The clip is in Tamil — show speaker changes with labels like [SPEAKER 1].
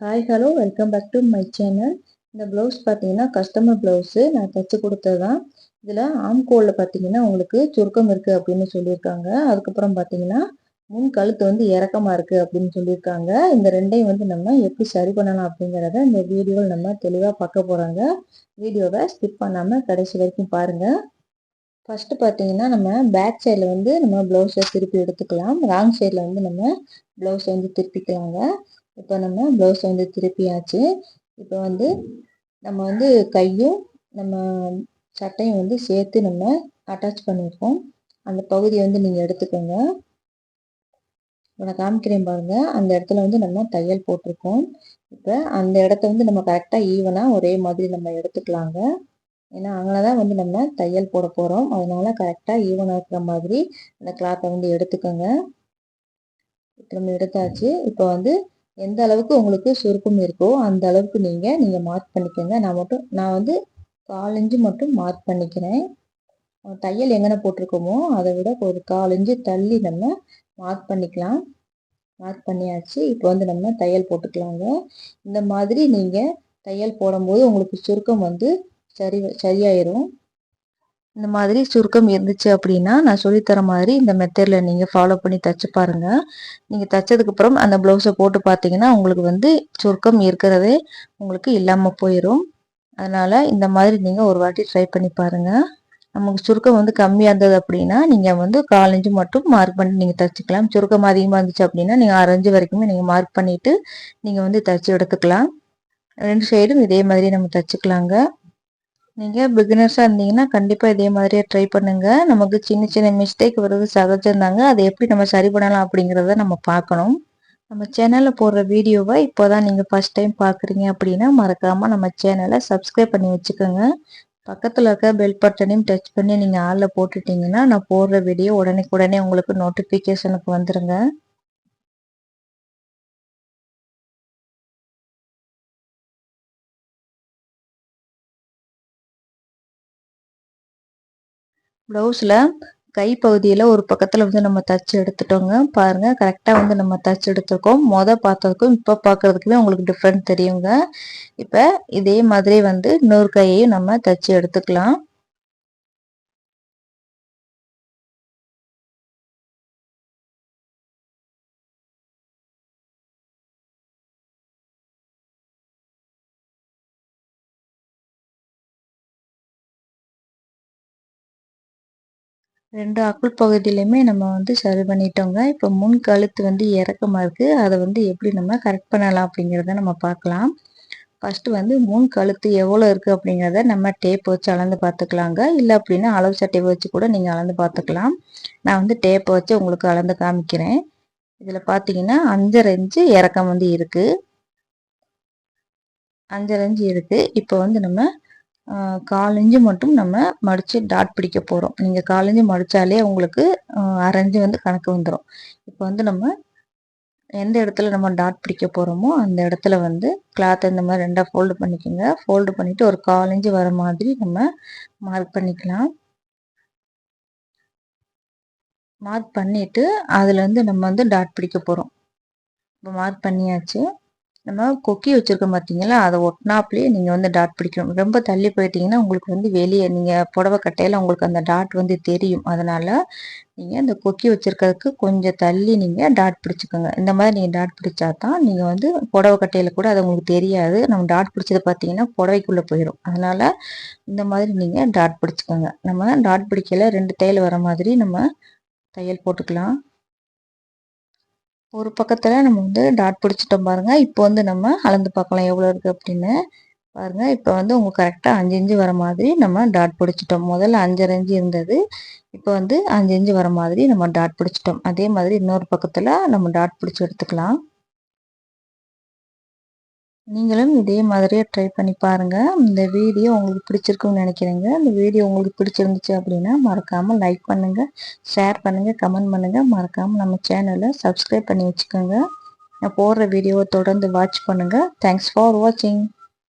[SPEAKER 1] Hi hello welcome back to my channel இந்த ப்ளவுஸ் பார்த்தீங்கன்னா கஸ்டமர் ப்ளவுஸு நான் தைச்சி கொடுத்தது தான் இதில் ஆம்கோலில் பார்த்தீங்கன்னா உங்களுக்கு சுருக்கம் இருக்குது அப்படின்னு சொல்லியிருக்காங்க. அதுக்கப்புறம் பார்த்தீங்கன்னா முன் கழுத்து வந்து இறக்கமாக இருக்குது அப்படின்னு சொல்லியிருக்காங்க. இந்த ரெண்டையும் வந்து நம்ம எப்படி சரி பண்ணலாம் அப்படிங்கிறத இந்த வீடியோவில் நம்ம தெளிவாக பார்க்க போகிறாங்க வீடியோவை ஸ்கிப் பண்ணாமல் கடைசி வரைக்கும் பாருங்கள் ஃபஸ்ட்டு பார்த்தீங்கன்னா நம்ம பேக் சைடில் வந்து நம்ம ப்ளவுஸை திருப்பி எடுத்துக்கலாம். ராங் சைடில் வந்து நம்ம ப்ளவுஸை வந்து திருப்பிக்கலாங்க. இப்போ நம்ம ப்ளவுஸ் வந்து திருப்பியாச்சு. இப்போ வந்து நம்ம வந்து கையும் நம்ம சட்டையும் வந்து சேர்த்து நம்ம அட்டாச் பண்ணியிருக்கோம் அந்த பகுதியை வந்து நீங்கள் எடுத்துக்கோங்க. நான் காமிக்கிறேன் பாருங்கள் அந்த இடத்துல வந்து நம்ம தையல் போட்டிருக்கோம். இப்போ அந்த இடத்த வந்து நம்ம கரெக்டாக ஈவனாக ஒரே மாதிரி நம்ம எடுத்துக்கலாங்க. ஏன்னா அங்கே தான் வந்து நம்ம தையல் போட போகிறோம் அதனால கரெக்டாக ஈவனாக இருக்கிற மாதிரி அந்த கிளாத்தை வந்து எடுத்துக்கோங்க. இப்போ நம்ம எடுத்தாச்சு. இப்போ வந்து எந்த அளவுக்கு உங்களுக்கு சுருக்கம் இருக்கோ அந்த அளவுக்கு நீங்கள் நீங்கள் மார்க் பண்ணிக்கோங்க. நான் மட்டும் நான் வந்து காலஞ்சு மட்டும் மார்க் பண்ணிக்கிறேன். தையல் எங்கன போட்டிருக்கோமோ அதை விட ஒரு காலஞ்சு தள்ளி நம்ம மார்க் பண்ணிக்கலாம். மார்க் பண்ணியாச்சு. இப்போ வந்து நம்ம தையல் போட்டுக்கலாங்க. இந்த மாதிரி நீங்கள் தையல் போடும்போது உங்களுக்கு சுருக்கம் வந்து சரி சரியாயிரும். இந்த மாதிரி சுருக்கம் இருந்துச்சு அப்படின்னா நான் சொல்லித்தர மாதிரி இந்த மெத்தடில் நீங்கள் ஃபாலோ பண்ணி தைச்சு பாருங்கள் நீங்கள் தைச்சதுக்கப்புறம் அந்த ப்ளவுஸை போட்டு பார்த்தீங்கன்னா உங்களுக்கு வந்து சுருக்கம் இருக்கிறதே உங்களுக்கு இல்லாமல் போயிடும் அதனால் இந்த மாதிரி நீங்கள் ஒரு வாட்டி ட்ரை பண்ணி பாருங்கள் நமக்கு சுருக்கம் வந்து கம்மியாக இருந்தது அப்படின்னா நீங்கள் வந்து காலஞ்சு மட்டும் மார்க் பண்ணி நீங்கள் தைச்சிக்கலாம். சுருக்கம் அதிகமாக இருந்துச்சு அப்படின்னா நீங்கள் அரைஞ்சு வரைக்குமே நீங்கள் மார்க் பண்ணிவிட்டு நீங்கள் வந்து தைச்சி எடுத்துக்கலாம். ரெண்டு சைடும் இதே மாதிரி நம்ம தைச்சிக்கலாங்க. நீங்கள் பிகினர்ஸாக இருந்தீங்கன்னா கண்டிப்பாக இதே மாதிரியே ட்ரை பண்ணுங்கள் நமக்கு சின்ன சின்ன மிஸ்டேக் வருது சகஜம்தாங்க அதை எப்படி நம்ம சரி பண்ணலாம் அப்படிங்கிறத நம்ம பார்க்கணும். நம்ம சேனலில் போடுற வீடியோவை இப்போ தான் நீங்கள் ஃபஸ்ட் டைம் பார்க்குறீங்க அப்படின்னா மறக்காமல் நம்ம சேனலை சப்ஸ்கிரைப் பண்ணி வச்சுக்கோங்க. பக்கத்தில் இருக்க பெல் பட்டனையும் டச் பண்ணி நீங்கள் ஆளில் போட்டுட்டிங்கன்னா நான் போடுற வீடியோ உடனே உடனே உங்களுக்கு நோட்டிஃபிகேஷனுக்கு வந்துடுங்க ப்ளவுஸில் கைப்பகுதியில் ஒரு பக்கத்தில் வந்து நம்ம தச்சு எடுத்துட்டோங்க. பாருங்கள் கரெக்டாக வந்து நம்ம தச்சு எடுத்துருக்கோம். மொதல் பார்த்ததுக்கும் இப்போ பார்க்குறதுக்குமே உங்களுக்கு டிஃப்ரெண்ட் தெரியுங்க. இப்போ இதே மாதிரி வந்து இன்னொரு கையையும் நம்ம தச்சு எடுத்துக்கலாம். ரெண்டு அக்குள் பகுதியிலையுமே நம்ம வந்து சரி பண்ணிட்டோங்க. இப்போ முன் கழுத்து வந்து இறக்கமாக இருக்குது அதை வந்து எப்படி நம்ம கரெக்ட் பண்ணலாம் அப்படிங்கிறத நம்ம பார்க்கலாம். ஃபஸ்ட்டு வந்து முன் கழுத்து எவ்வளோ இருக்குது அப்படிங்கிறத நம்ம டேப் வச்சு அளந்து பார்த்துக்கலாங்க. இல்லை அப்படின்னா அளவு சட்டை வச்சு கூட நீங்கள் அளந்து பார்த்துக்கலாம். நான் வந்து டேப்பை வச்சு உங்களுக்கு அளந்து காமிக்கிறேன். இதில் பார்த்தீங்கன்னா அஞ்சரை இன்ச்சு இறக்கம் வந்து இருக்குது அஞ்சரை இன்ச்சு இருக்குது இப்போ வந்து நம்ம காலஞ்சு மட்டும் நம்ம மடித்து டாட் பிடிக்க போகிறோம் நீங்கள் காலஞ்சு மடித்தாலே உங்களுக்கு அரைஞ்சு வந்து கணக்கு வந்துடும் இப்போ வந்து நம்ம எந்த இடத்துல நம்ம டாட் பிடிக்க போகிறோமோ அந்த இடத்துல வந்து கிளாத் இந்த மாதிரி ரெண்டாக ஃபோல்டு பண்ணிக்கோங்க. ஃபோல்டு பண்ணிவிட்டு ஒரு காலஞ்சு வர மாதிரி நம்ம மார்க் பண்ணிக்கலாம். மார்க் பண்ணிவிட்டு அதில் வந்து நம்ம வந்து டாட் பிடிக்க போகிறோம் இப்போ மார்க் பண்ணியாச்சு. நம்ம கொக்கி வச்சுருக்கோம் பார்த்தீங்களா அதை ஒட்டினாப்லேயே நீங்கள் வந்து டாட் பிடிக்கணும். ரொம்ப தள்ளி போயிட்டீங்கன்னா உங்களுக்கு வந்து வெளியே நீங்கள் புடவை கட்டையில் உங்களுக்கு அந்த டாட் வந்து தெரியும். அதனால் நீங்கள் இந்த கொக்கி வச்சுருக்கிறதுக்கு கொஞ்சம் தள்ளி நீங்கள் டாட் பிடிச்சிக்கோங்க. இந்த மாதிரி நீங்கள் டாட் பிடிச்சா தான் நீங்கள் வந்து புடவை கட்டையில் கூட அது உங்களுக்கு தெரியாது. நம்ம டாட் பிடிச்சது பார்த்தீங்கன்னா புடவைக்குள்ளே போயிடும். அதனால் இந்த மாதிரி நீங்கள் டாட் பிடிச்சிக்கோங்க. நம்ம டாட் பிடிக்கல ரெண்டு தையல் வர மாதிரி நம்ம தையல் போட்டுக்கலாம். ஒரு பக்கத்தில் நம்ம வந்து டாட் பிடிச்சிட்டோம் பாருங்கள் இப்போ வந்து நம்ம அளந்து பார்க்கலாம் எவ்வளோ இருக்குது அப்படின்னு. பாருங்கள் இப்போ வந்து உங்களுக்கு கரெக்டாக அஞ்சு இஞ்சு வர மாதிரி நம்ம டாட் பிடிச்சிட்டோம். முதல்ல அஞ்சரை இஞ்சு இருந்தது. இப்போ வந்து அஞ்சு இஞ்சு வர மாதிரி நம்ம டாட் பிடிச்சிட்டோம். அதே மாதிரி இன்னொரு பக்கத்தில் நம்ம டாட் பிடிச்சி எடுத்துக்கலாம். நீங்களும் இதே மாதிரியே ட்ரை பண்ணி பாருங்கள் இந்த வீடியோ உங்களுக்கு பிடிச்சிருக்குன்னு நினைக்கிறேங்க. இந்த வீடியோ உங்களுக்கு பிடிச்சிருந்துச்சு அப்படின்னா மறக்காமல் லைக் பண்ணுங்கள் ஷேர் பண்ணுங்கள் கமெண்ட் பண்ணுங்கள் மறக்காமல் நம்ம சேனலை சப்ஸ்கிரைப் பண்ணி வச்சுக்கோங்க. நான் போடுற வீடியோவை தொடர்ந்து வாட்ச் பண்ணுங்கள் தேங்க்ஸ் ஃபார் வாட்சிங்